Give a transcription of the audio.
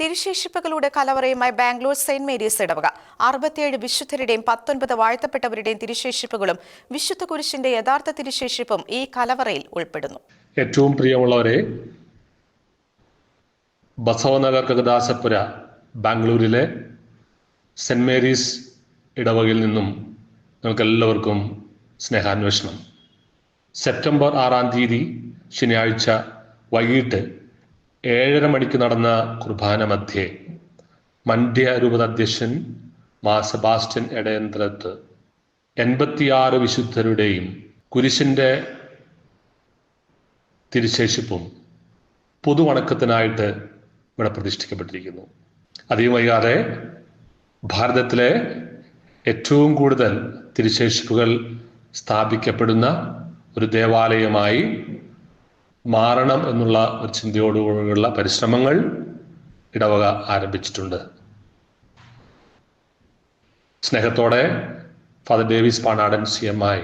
തിരുശേഷിപ്പുകളുടെ കലവറയുമായി Bangalore saint Mary's ഇടവക. അറുപത്തിയേഴ് വിശുദ്ധരുടെയും പത്തൊൻപത് വാഴ്ത്തപ്പെട്ടവരുടെയും തിരുശേഷിപ്പുകളും വിശുദ്ധ കുരിശിന്റെ യഥാർത്ഥ തിരുശേഷിപ്പും ഈ കലവറയിൽ ഉൾപ്പെടുന്നു. ഏറ്റവും പ്രിയമുള്ളവരെ ബസവനഗർ കഗദാസപുര ബാംഗ്ലൂരിലെ സെന്റ് മേരീസ് ഇടവകയിൽ നിന്നും നിങ്ങൾക്ക് എല്ലാവർക്കും സ്നേഹാന്വേഷണം. സെപ്റ്റംബർ ആറാം തീയതി ശനിയാഴ്ച വൈകിട്ട് ഏഴര മണിക്ക് നടന്ന കുർബാന മധ്യേ മണ്ഡ്യ രൂപത അധ്യക്ഷൻ മാ സെബാസ്റ്റ്യൻ എടയന്ത്രത്ത് എൺപത്തിയാറ് വിശുദ്ധരുടെയും കുരിശിന്റെ തിരുശേഷിപ്പും പൊതുവണക്കത്തിനായിട്ട് ഇവിടെ പ്രതിഷ്ഠിക്കപ്പെട്ടിരിക്കുന്നു. അധികം വൈകാതെ ഭാരതത്തിലെ ഏറ്റവും കൂടുതൽ തിരുശേഷിപ്പുകൾ സ്ഥാപിക്കപ്പെടുന്ന ഒരു ദേവാലയമായി മാറണം എന്നുള്ള ഒരു ചിന്തയോടുകൂടിയുള്ള പരിശ്രമങ്ങൾ ഇടവക ആരംഭിച്ചിട്ടുണ്ട്. സ്നേഹത്തോടെ father Davis Panadan C M I